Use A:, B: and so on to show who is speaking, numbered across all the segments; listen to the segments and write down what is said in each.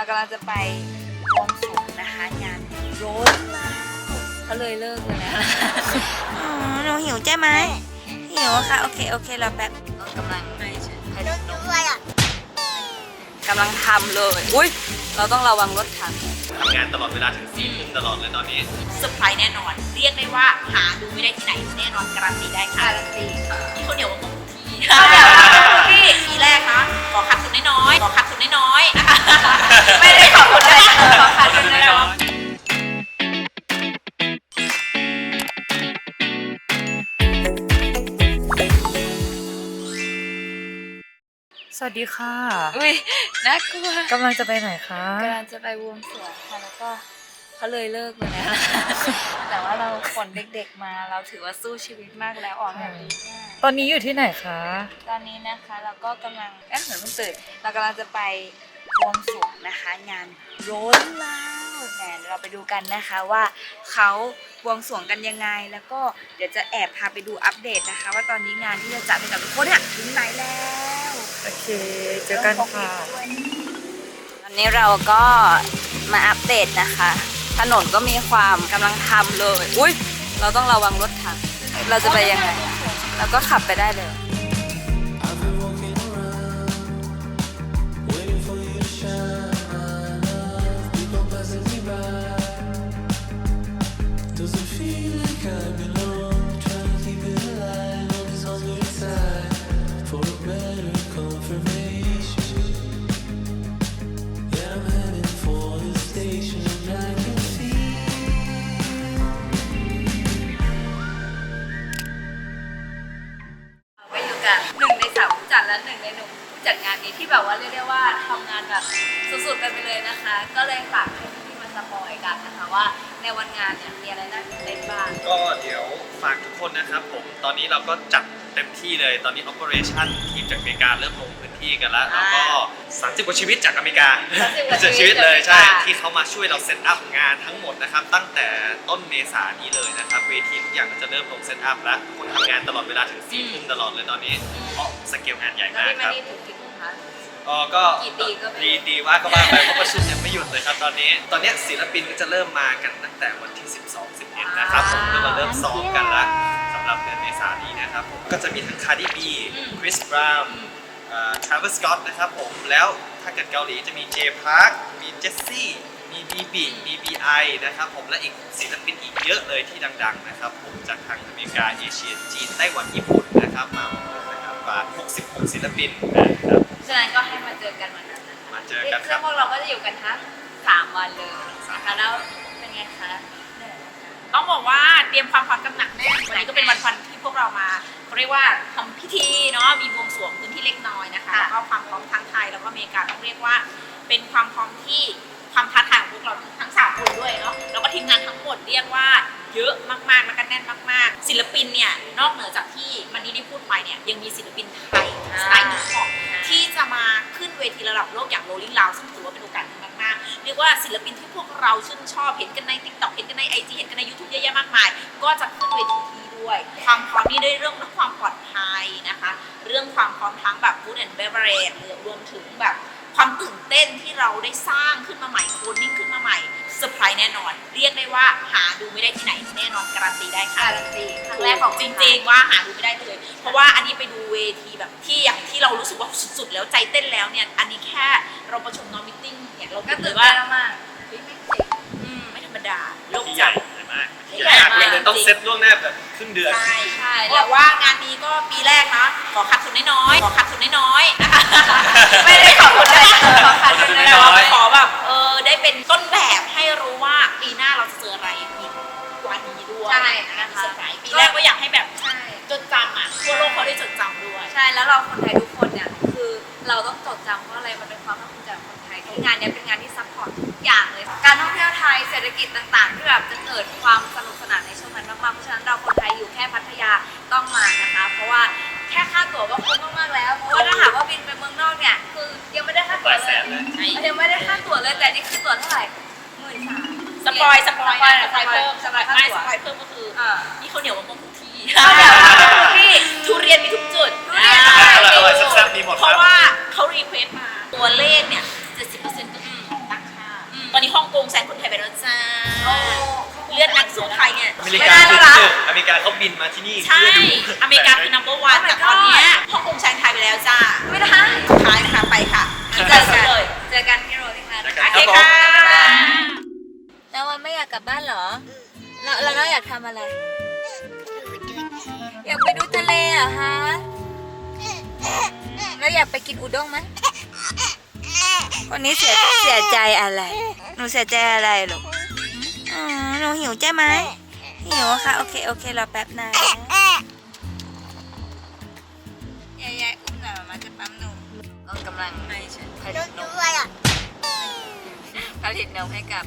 A: เรากำลังจะไปบวงสรวงนะคะ งานโรสแล้วเขาเลยเลิกเลยนะอ๋อหนูหิวใช่ไหมหิวอะค่ะ โอเค โอเค เราแป๊บกำลังให้ให้ดูกำลังทำเลย อุ้ยเราต้องระวังรถถัง
B: ทำงานตลอดเวลาถึงสี่ทุ่มตลอดเลยตอนนี้
C: เซอร์ไพรส์แน่นอน เรียกได้ว่าหาดูไม่ได้ที่ไหนแน่นอนการันตีได้ค่ะ
A: การันตีค่ะ
C: นี่เขาวเหนียวมะม่วงทีข้าวเหนียวมะม่วงที
D: สวัสดีค่ะ
A: อุ้ยน่ากลัว
D: กำลังจะไปไหนคะ
A: กำลังจะไปบวงสรวงค่ะแล้วก็เขาเลยเลิกเลยนะแต่ว่าเราขนเด็กๆมาเราถือว่าสู้ชีวิตมากแล้วออกแบบนี้มาก
D: ตอนนี้อยู่ที่ไหนคะ
A: ตอนนี้นะคะเราก็กำลังเอ๊ะเหมือนเพิ่งตื่นเรากำลังจะไปบวงสรวงนะคะ งานโรนแล้วแหมเดี๋ยวเราไปดูกันนะคะว่าเขาบวงสรวงกันยังไง แล้วก็เดี๋ยวจะแอบพาไปดูอัปเดตนะคะ ว่าตอนนี้งานที่จะจัดให้กับทุกคนเนี่ยถึงไหนแล้ว
D: โอเค เจอกันค่ะ
A: ตอนนี้เราก็มาอัปเดตนะคะ ถนนก็มีความกำลังทำเลย อุ้ยเราต้องระวังรถถัง เราจะไปยังไง แล้วก็ขับไปได้เลย ก็จัดเต็
B: มที่เลยตอนนี้ Operation ทีมจากอเมริกาเริ่มลงพื้นที่กันแล้วแล้วก็ 30 กว่าชีวิตจากอเมริกา
A: 30กว่าชีวิต
B: ชีวิตเลย
A: จากอเมริกา
B: ใช่ ที่เขามาช่วยเราเซตอัพงานทั้งหมดนะครับ ตั้งแต่ต้นเมษายนนี้เลยนะครับเวทีทุกอย่างก็จะเริ่มลงเซตอัพแล้วทุกคนทำงานตลอดเวลาถึง4ทุ่มตลอดเลยตอนนี้เพราะสเกลงานใหญ่
A: แล้ว
B: มาก
A: พี่
B: ครับ
A: ไม่ได้ถึงกี่โมงคะ
B: อ๋อก็
A: กี่ปีก็ไม่รู้
B: ดีดีว่าก็ว่าไปเพราะประชุมยังไม่หยุดเลยครับตอนนี้ ตอนนี้ศิลปินก็จะเริ่มมากันตั้งแต่วันที่ 12 11นะครับผมเพื่อมาเริ่มซ้อมกันละสำหรับเดือ นเมษายนนี้นะครับผมก็จะมีทั้งคาร์ดิบีคริสบราวน์ทราเวสสกอตนะครับผมแล้วถ้าเกิดเกาหลีจะมีเจพาร์คมีเจสซี่มีบีบีมีบีไอนะครับผมและอีกศิลปินอีกเยอะเลยที่ดังๆนะครับผมจากทางอเมริกาเอเชียจีนไต้หวันญี่ปุ่นนะครับมาหมดเลยนะครับกว่า66ศิลปินนะครับ
A: ฉะนั้นก็ให้มาเจอกันวันนั้นนะคะ
B: มาเจอกันค
A: ซึ่
B: รั
A: ง
B: บ
A: พวกเราก็จะอยู่กันทั้งสามวันเลยนะคะแล้วเป็นไงคะเหนื่อยไหมคะ
C: ต้องบอกว่าเตรียมความพร้อมกันหนักแน่นวันนี้ก็เป็นวันวันที่ พวกเรามาเขาเรียกว่าทำพิธีเนาะมีบวงสรวงพื้นที่เล็กน้อยนะคะ
A: ค่ะ
C: แล้วก็ความพร้อมทั้งไทยแล้วก็อเมริกาต้องเรียกว่า เป็นความพร้อมที่ความท้าทายของพวกเราทั้งสามคนด้วยเนาะแล้วก็ทีมงานทั้งหมดเรียกว่าเยอะมากๆแล้วก็แน่นมาก ๆ ศิลปินเนี่ยนอกเหนือจากที่มันนี้ได้พูดไปเนี่ยยังมีศิลปินไทยสไตล์ฮิปฮอปที่จะมาขึ้นเวทีระดับโลกอย่าง Rolling Loud ซึ่งถือว่าเป็นโอกาสดีมากๆเรียกว่าศิลปินที่พวกเราชื่นชอบเห็นกันใน TikTok เห็นกันใน IG เห็นกันใน YouTube เยอะแยะมากมาย ก็จะขึ้นเวทีนี้ ด้วย ความพร้อมนี่ด้วยเรื่องของความปลอดภัยนะคะ เรื่องความพร้อมทั้งแบบ food and beverage หรือรวมถึงแบบความตื่นเต้นที่เราได้สร้างขึ้นมาใหม่โคดดิ้งขึ้นมาใหม่เซอร์ไพรส์แน่นอน เรียกได้ว่าหาดูไม่ได้ที่ไหนแน่นอนการันตีได้ค่ะ
A: การันตีครั้งแรกของ
C: จริงๆว่าหาดูไม่ได้เลย เพราะว่าอันนี้ไปดูเวทีแบบที่อย่างที่เรารู้สึกว่าสุดๆแล้วใจเต้นแล้วเนี่ยอันนี้แค่เราประชุมนอมิติ้งเนี่ยเรา
A: ก็
C: ก็
A: ตื่
C: ตื่
A: น
C: น
A: เต้
C: ว่าน
A: มากเฮ้ยไม่เจ๋ง
C: อืมไม่ธรรมดาโลก
B: ที่ให
C: จั
B: ญ่
C: ด
B: ใหญ่ มาก
C: ใหญ่มาก
B: เลยต้องเซ็ตล่วงหน้าแบบครึ่งเดือน
C: ใช่
A: ใช่
C: แต่ว่างานนี้ก็ปีแรกนะขอคัดทุนน้อยๆขอคัดทุนน้อยๆนะคะ
A: ไม่ได้ขอบคุณเลยขอคัดกันเลย
C: แต่
A: เนาะ
C: ว่าขอแบบเออได้เป็นต้นแบบให้รู้ว่าปีหน้าเราจะเจออะไรอีกกว่านี้ด้วย
A: ใช่นะคะ
C: เซอร์ไพรส์ปีแรกก็อยากให้แบบ
A: ใช่
C: จดจำอะทั่วโลกเขาได้จดจำด้วย
A: ใช่แล้วเราคนไทยทุกคนเนี่ยคือเราต้องจดจำเพราะอะไรมันเป็นความภาคภูมิใจของคนไทยที่งานเนี้ยเป็นงานที่ซัพพอร์ตทุก อย่างเลย การท่องเที่ยวไทยเศรษฐกิจต่างๆ ที่แบบจะเกิดความสนุกสนานในช่วงนั้นมากๆเพราะฉะนั้นเราคนไทยอยู่แค่พัทยาต้องมานะคะ เพราะว่าแค่ค่าตั๋วก็คุ้มมากๆแล้ว เพราะว่าถ้าหากว่าบินไปเมืองนอกเนี่ยคือยังไม่ได้ค่าตั๋ว
B: หลายแส
A: เลย
B: นเลย
A: ยังไม่ได้ค่าตั๋วเลยแต่นี่คือตั๋วเท่าไหร่หมื่นสาม
C: สปอยสปอย
A: สปอย
C: สปอยเพิ่ม
A: สปอยค่า
C: ไม่
A: ตั๋
C: ส
A: ว
C: ปอยเพิ่มก็คือ
A: อ่า
C: นี่ข้าวเหนียวมะม่วงทุกที่
A: ข้าวเหนียวมะม่วงทุกที่
C: ทุเรียนมีทุกจุด
A: ทุเรียน
C: อ่า
B: อร่อยๆแซ่บๆมีหมด
C: เพ
B: ครับ
C: ราะว่าเขารีเควสต์มาตัวเลขเนี่ย70%ก็คื อตั้งกงแซงคนไทยไปแล้วจ้าเลือดนักสู้ไทยเนี่ย
B: อเมริกาคือที่หนึ่งอเมริกาเขาบินมาที่นี่
C: ใช่
B: เพื่ดู
C: อเมริกาคือ number one แต่ตอนเนี้ยฮ่องกงแซงไทยไปแล้วจ้า
A: ไม่ได้
C: ท้ายนะคะไปค่ะ
A: เจ
C: เจ
A: อ
C: อ
A: กั
C: กันน
A: เล
C: เลยย
A: เจอกันที่โรลิงแลนด์
B: เจอ
A: โกั
B: น
C: โอ
B: ค
C: เครับ
B: ผม
C: ค่ะ
A: แล้ววันไม่อยากกลับบ้านเหรอแล้วแล้วเราอยากทำอะไร อยากไปดูทะเลเหรอฮะ แล้วอยากไปกินอุด้งไหม วันนี้เสียเสียใจอะไร หนูเสียใจอะไรลูกอ๋อหนูหิวใช่ไหมหิวอะค่ะ โอเค โอเค รอแป๊บนะยายยายอุ้มหน่อยมาจะปั๊มนมก็กำลังผลิตนมผลิตนมให้กับ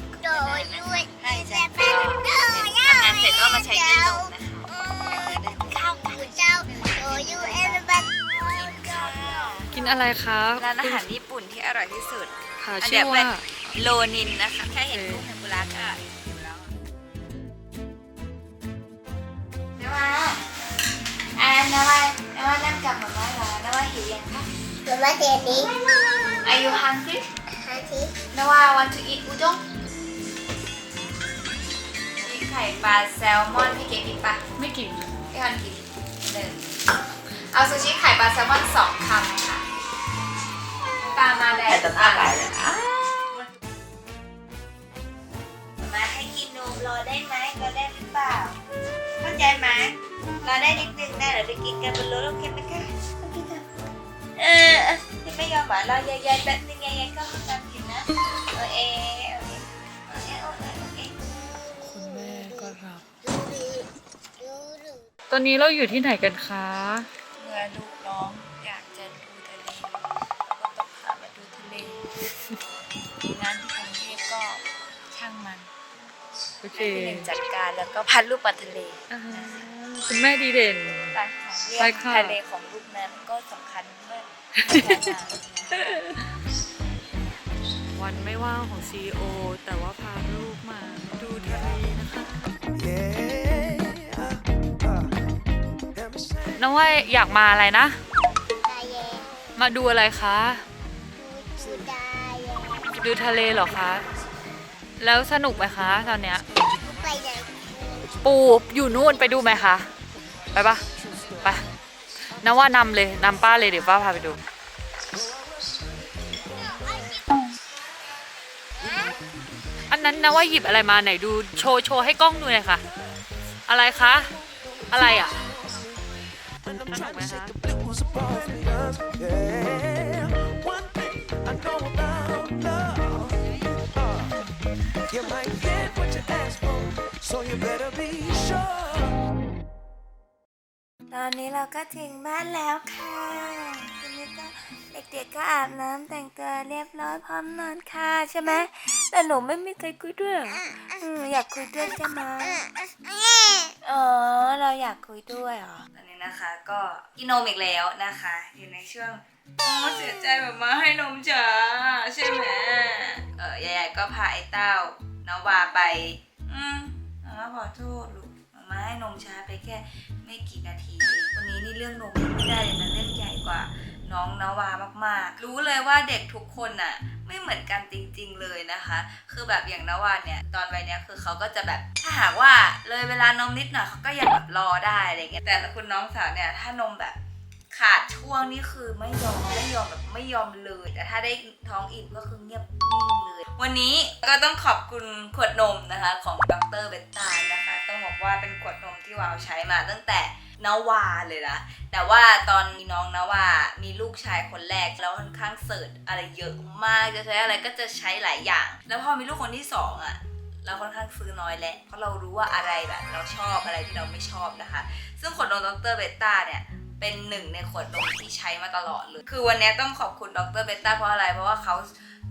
A: ให้ใช่ทำงานเสร็จก็มาใช้ที่นมนะคะข้าวข้าว
D: กิ นอะไรคะ
A: ร้านอาหารญี่ปุ่นที่อร่อยที่สุด
D: ค่ะ
A: อัน
D: ชื่
A: เดี
D: อ
A: ยว
D: ว่า
A: โลนินนะคะ แค่เห็นรูปเทมปุระก็หิวแล้วนะว่าอ่านนะว่านะว่านั่งกับหมาม่าเหรอนะว่าหิวยังคะ Are you hungry นะว่า want to eat อุด้งมีไข่ปลาแซลมอนพี่เก๋กินปะ
D: ไม่กิน
A: พี่ฮอนกินหนึ่งเอาซูชิไข่ปลาแซลมอนสองคำค่ะปลามา แดงแต่ตาไหลเลยมาให้กินนมรอได้ไหมรอได้หรือเปล่า เข้าใจไหมรอได้นิดนึงนะเดี๋ยวไปกินกันบนรถโอเคไหมคะโอเคค่ะเออเออไม่ยอมหวานรอยายๆแป๊บนึงยายๆก็ห้องน้ำอยู่นะโอเออเออเออเออเอ
D: คุณแม่ก็รับตอนนี้เราอยู่ที่ไหนกันคะ
A: เมื่อลูกร้อง
D: โอเค
A: พี่หนึ่งจัดการแล้วก็พัดลูกมาทะเล
D: อ่าคุณแม่ดีเด่น
A: ไปค่ะเรื่
D: ไป
A: อง
D: ค่ะ
A: ทะเลของลูกนั้นก็สำคัญมาก
D: วันไม่ว่างของ CEO แต่ว่าพาลูกมาดูทะเลนะคะน้องว่าอยากมาอะไรนะมาดูอะไรคะดูทะเลเหรอคะ แล้วสนุกไหมคะตอนเนี้ย ปูอยู่นู่นไปดูไหมคะ ไปปะไปนว่านำเลยนำป้าเลยเดี๋ยวป้าพาไปดู อันนั้นนะว่าหยิบอะไรมาไหนดูโชว์โชว์ให้กล้องดูหน่อยค่ะ อะไรคะ อะไรอะสนุกไหมคะ
E: you better be sure.
A: ตอนนี้เราก็ถึงบ้านแล้วค่ะทีนี้ก็เด็กๆก็อาบน้ำแต่งตัวเรียบร้อยพร้อมนอนค่ะใช่ไหมแต่หนูไม่มีใครคุยด้วยอืมอยากคุยด้วยใช่ไหมอ๋อเราอยากคุยด้วยเหรอตอนนี้นะคะก็กินนมอีกแล้วนะคะ อยู่ในช่วงโอ้เสียใจแบบมาให้นมจ๋าใช่ไหมเออยายๆก็พาไอ้เต้าน้องวาไป อืม น้องขอโทษลูกมาให้นมช้าไปแค่ไม่กี่นาทีเองวันนี้นี่เรื่องนมไม่ได้เลยนะเรื่องใหญ่กว่าน้องนาวามากๆ รู้เลยว่าเด็กทุกคนน่ะไม่เหมือนกันจริง ๆ เลยนะคะ คือแบบอย่างนาวาเนี่ยตอนวัยเนี้ยคือเขาก็จะแบบถ้าหากว่าเลยเวลานมนิดหน่อยเขาก็ยังแบบรอได้อะไรเงี้ยแต่คุณน้องสาวเนี่ยถ้านมแบบขาดช่วงนี่คือไม่ยอมไม่ยอมแบบไม่ยอมเลย แต่ถ้าได้ท้องอิ่มก็คือเงียบ วันนี้ก็ต้องขอบคุณขวดนมนะคะ ของดรเบนตานะคะ ต้องบอกว่าเป็นขวดนมที่วาวใช้มาตั้งแต่นาวาเลยนะ แต่ว่าตอนมีน้องนาวามีลูกชายคนแรก แล้วค่อนข้างเสิร์ชอะไรเยอะมากจะใช้อะไรก็จะใช้หลายอย่าง แล้วพอมีลูกคนที่สองอะเราค่อนข้างซื้อน้อยแหละเพราะเรารู้ว่าอะไรแบบเราชอบอะไรที่เราไม่ชอบนะคะ ซึ่งขวดนมดรเบต้าเนี่ยเป็นหนึ่งในขวดนมที่ใช้มาตลอดเลย คือวันนี้ต้องขอบคุณดรเบต้าเพราะอะไร เพราะว่าเขา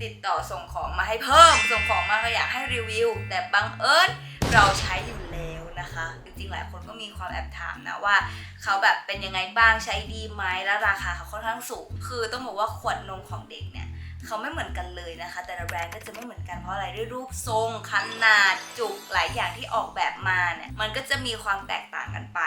A: ติดต่อส่งของมาให้เพิ่ม ส่งของมาก็อยากให้รีวิว แต่บังเอิญเราใช้อยู่แล้วนะคะ จริงๆหลายคนก็มีความแอบถามนะว่า เขาแบบเป็นยังไงบ้างใช้ดีไหมแล้วราคาเขาค่อนข้างสูง คือต้องบอกว่าขวดนมของเด็กเนี่ย เขาไม่เหมือนกันเลยนะคะ แต่ละแบรนด์ก็จะไม่เหมือนกันเพราะอะไรด้วยรูปทรงขนาดจุกหลายอย่างที่ออกแบบมาเนี่ยมันก็จะมีความแตกต่างกันไป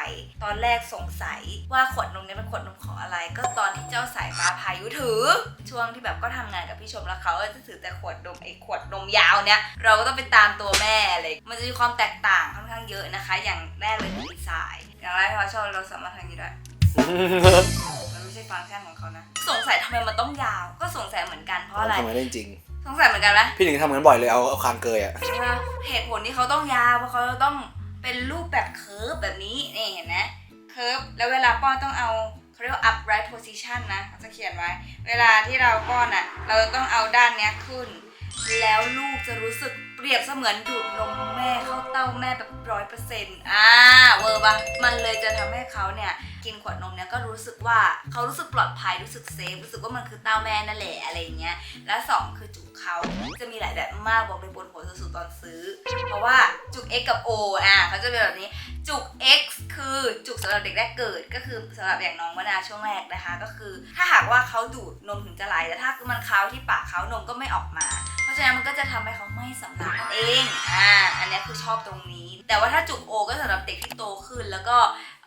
A: ตอนแรกสงสัยว่าขวดนมเนี้เป็นขวดนมของอะไร ก็ตอนที่เจ้าสายฟ้าพายุถือ ช่วงที่แบบก็ทำงานกับพี่ชมแล้วเขาก็จะถือแต่ขวดนมไอ้ขวดนมยาวเนี่ยเราก็ต้องไปตามตัวแม่เลยมันจะมีความแตกต่างค่อนข้างเยอะนะคะ อย่างแรกเลยคือดีไซน์อย่างแรกที่เราชอบเราสามารถทำอย่างนี้ได้มันไม่ใช่ฟังก์ชันของเขานะ สงสัยทำไมมันต้องยาว ก็สงสัยเหมือนกันเพราะอะไร
F: ทำไมได้จริง
A: สงสัยเหมือนกันไหม
F: พี่หนิงทำงั้นบ่อยเลยเอาเอาคางเกยอะ
A: ใช่ปะเหตุผลที่เขาต้องยาวเพราะเขาจะต้องเป็นรูปแบบเคิร์ฟแบบนี้นี่เห็นไหมเคิร์ฟแล้วเวลาป้อนต้องเอาเขาเรียกว่า upright position นะเขาจะเขียนไว้ เวลาที่เราป้อนอะ เราจะต้องเอาด้านเนี้ยขึ้น แล้วลูกจะรู้สึก เปรียบเสมือนดูดนมแม่เข้าเต้าแม่แบบร้อยเปอร์เซ็นต์อ่าเวอร์ปะมันเลยจะทำให้เขาเนี่ยกินขวดนมเนี่ยก็รู้สึกว่าเขารู้สึกปลอดภัยรู้สึกเซฟรู้สึกว่ามันคือเต้าแม่นั่นแหละอะไรอย่างเงี้ยและสองคือจุ มีหลายแบบมากบอกเลยบนหัวสุดๆตอนซื้อ เพราะว่าจุก X กับ O อะเขาจะเป็นแบบนี้จุก X คือจุกสำหรับเด็กแรกเกิด ก็คือสำหรับอย่างน้องมนาช่วงแรกนะคะ ก็คือถ้าหากว่าเขาดูดนมถึงจะไหลแต่ถ้ามันค้าที่ปากเขานมก็ไม่ออกมา เพราะฉะนั้นมันก็จะทำให้เขาไม่สำลักนั่นเองอ่าอันนี้คือชอบตรงนี้ แต่ว่าถ้าจุกโอก็สำหรับเด็กที่โตขึ้นแล้วก็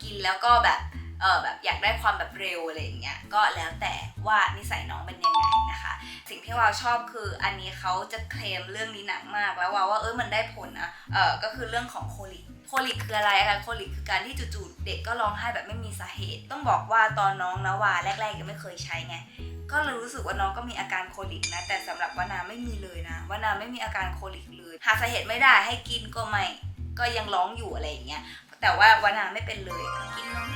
A: กินแล้วก็แบบ เออแบบอยากได้ความแบบเร็วอะไรอย่างเงี้ยก็แล้วแต่ว่านิสัยน้องเป็นยังไงนะคะ สิ่งที่วาวชอบคืออันนี้เขาจะเคลมเรื่องนี้หนักมากแล้ววาวว่าเออมันได้ผลนะเออก็คือเรื่องของโคลิกโคลิกคืออะไรคะโคลิกคือการที่จู่ๆเด็กก็ร้องไห้แบบไม่มีสาเหตุ ต้องบอกว่าตอนน้องนะว่าแรกๆยังไม่เคยใช้ไงก็เลยรู้สึกว่าน้องก็มีอาการโคลิกนะ แต่สำหรับวานาไม่มีเลยนะวานาไม่มีอาการโคลิกเลย หาสาเหตุไม่ได้ให้กินก็ไม่ ก็ยังร้องอยู่อะไรอย่างเงี้ยแต่ว่าวานาไม่เป็นเลยกินนม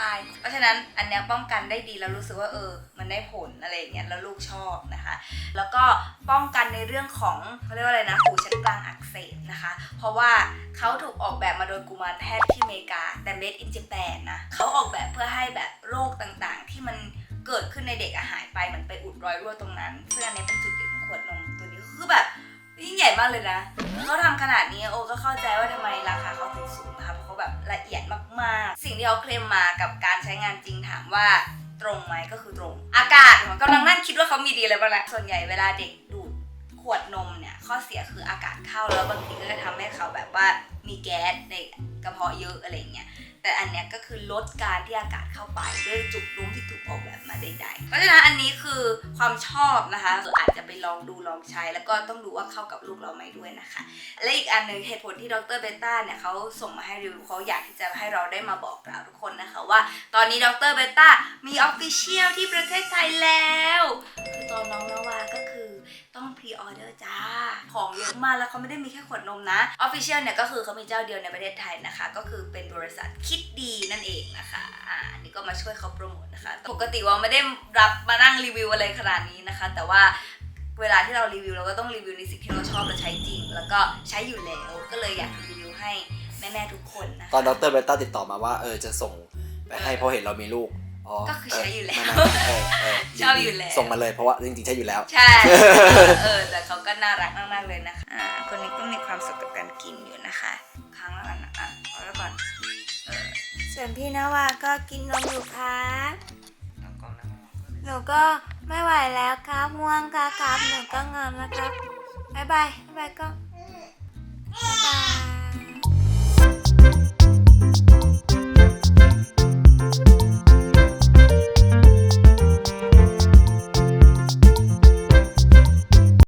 A: อิ่มแบบสบายเพราะฉะนั้นอันเนี้ยป้องกันได้ดีแล้วรู้สึกว่าเออ มันได้ผลอะไรอย่างเงี้ยแล้วลูกชอบนะคะ แล้วก็ป้องกันในเรื่องของเขาเรียกว่าอะไรนะหูชั้นกลางอักเสบนะคะ เพราะว่าเขาถูกออกแบบมาโดยกุมารแพทย์ที่อเมริกาแต่ made in Japan นะเขาออกแบบเพื่อให้แบบโรคต่างๆ ที่มันเกิดขึ้นในเด็กอะหายไปเหมือนไปอุดรอยรั่วตรงนั้นซึ่อันนี้เป็นจุดเด่นของขวดนมตัวนี้คือแบบ ยิ่งใหญ่มากเลยนะเขาทำขนาดนี้โอก็เข้าใจว่าทำไมราคาเขาถึงสูงนะคะเพราะเขาแบบละเอียดมากๆ สิ่งที่เขาเคลมมากับการใช้งานจริงถามว่าตรงไหมก็คือตรง อากาศผมกำลังนั่งคิดว่าเขามีดีอะไรบ้างแหละส่วนใหญ่เวลาเด็กดูดขวดนมเนี่ยข้อเสียคืออากาศเข้าแล้วบางทีก็จะทำให้เขาแบบว่ามีแก๊สในกระเพาะเยอะอะไรเงี้ยแต่อันเนี้ยก็คือลดการที่อากาศเข้าไปด้วยจุกลุ้มที่ถูกออกแบบ ใด ๆ เพราะฉะนั้นอันนี้คือความชอบนะคะอาจจะไปลองดูลองใช้ แล้วก็ต้องดูว่าเข้ากับลูกเราไหมด้วยนะคะ และอีกอันหนึ่งเหตุผลที่ดรเบต้าเนี่ยเขาส่งมาให้รีวิวเขาอยากที่จะให้เราได้มาบอกกล่าวทุกคนนะคะว่า ตอนนี้ดรเบต้ามีออฟฟิเชียลที่ประเทศไทยแล้วคือตอนน้องนาวาก็คือต้องพรีออเดอร์จ้า ของเยอะมากแล้วเขาไม่ได้มีแค่ขวดนมนะออฟฟิเชียลเนี่ยก็คือเขามีเจ้าเดียวในประเทศไทยนะคะ ก็คือเป็นบริษัทคิดดีนั่นเองนะคะ มาช่วยเขาโปรโมทนะคะ ปกติว่าไม่ได้รับมานั่งรีวิวอะไรขนาดนี้นะคะ แต่ว่าเวลาที่เรารีวิวเราก็ต้องรีวิวในสิ่งที่เราชอบและใช้จริง แล้วก็ใช้อยู่แล้วก็เลยอยากรีวิวให้แม่ๆทุกคนนะคะ
F: ตอนดรเบต้าติดต่อมาว่าเออจะส่งไปให้เพราะเห็นเรามีลูกอ๋อ
A: ก็คือใช้อยู่แล้ว
F: ไม่ไม่เออเออ
A: ชอบอยู่แล้ว
F: ส่งมาเลยเพราะว่าจริงๆใช้อยู่แล้ว
A: ใช่เออแต่เขาก็น่ารักมากๆเลยนะคะอ่าคนนี้ก็มีความสุขกับการกินอยู่นะคะ ส่วนพี่นาวาก็กินนมอยู่ครับหนูก็ไม่ไหวแล้วครับง่วงครับครับหนูก็งอนแล้วครับบ๊ายบายบ๊ายบายก็บ๊ายบาย